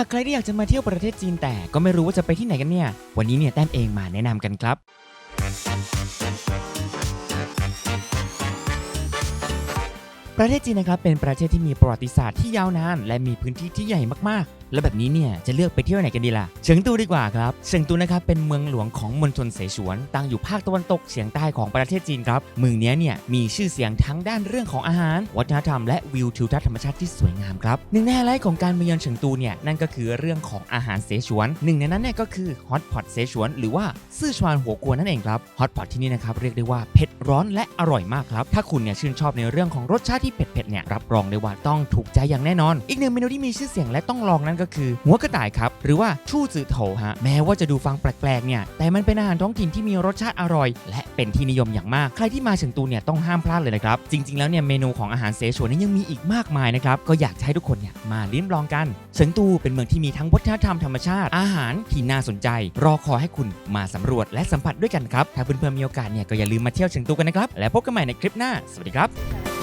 หากใครที่อยากจะมาเที่ยวประเทศจีนแต่ก็ไม่รู้ว่าจะไปที่ไหนกันเนี่ย วันนี้เนี่ยแต้มเองมาแนะนำกันครับ ประเทศจีนนะครับเป็นประเทศที่มีประวัติศาสตร์ที่ยาวนานและมีพื้นที่ที่ใหญ่มากๆ แล้วแบบนี้เนี่ยจะเลือกไปเที่ยวไหนกันดีล่ะ เฉิงตูดีกว่าครับ เฉิงตูนะครับเป็นเมืองหลวงของมณฑลเสฉวน ตั้งอยู่ภาคตะวันตกเฉียงใต้ของประเทศจีนครับ เมืองนี้เนี่ยมีชื่อเสียงทั้งด้านเรื่องของอาหาร วัฒนธรรมและวิวทิวทัศน์ธรรมชาติที่สวยงามครับ หนึ่งในไฮไลท์ของการมาเยือนเฉิงตูเนี่ยนั่นก็คือเรื่องของอาหารเสฉวน หนึ่งในนั้นเนี่ยก็คือฮอตพอตเสฉวนหรือว่าซื่อชวานหัวกวนนั่นเองครับ ฮอตพอตที่นี่นะครับเรียกได้ว่าเผ็ดร้อนและอร่อยมากครับ ถ้าคุณเนี่ยชื่นชอบในเรื่องของรสชาติที่เผ็ดๆเนี่ยรับรองได้ว่าต้องถูกใจอย่างแน่นอน อีกหนึ่งเมนูที่มีชื่อเสียงและต้องลองนั่นก็คือหัวกระต่ายครับ หรือว่าชู่จือโถฮะแม้ว่าจะดูฟังแปลกๆเนี่ยแต่มันเป็นอาหารท้องถิ่นที่มีรสชาติอร่อย และเป็นที่นิยมอย่างมากใครที่มาเฉิงตูเนี่ยต้องห้ามพลาดเลยนะครับจริง ๆแล้วเนี่ยเมนูของอาหารเสฉวนนี่ยยังมีอีกมากมายนะครับก็อยากให้ทุกคนเนี่ยมาลิ้มลองกันเฉิงตูเป็นเมืองที่มีทั้งวัฒนธรรมธรรมชาติอาหารที่น่าสนใจ รอคอยให้คุณมาสำรวจและสัมผัสด้วยกันครับถ้าเพื่อนๆมีโอกาสเนี่ยก็อย่าลืมมาเที่ยวเฉิงตูกันนะครับและพบกันใหม่ในคลิปหน้าสวัสดีครับ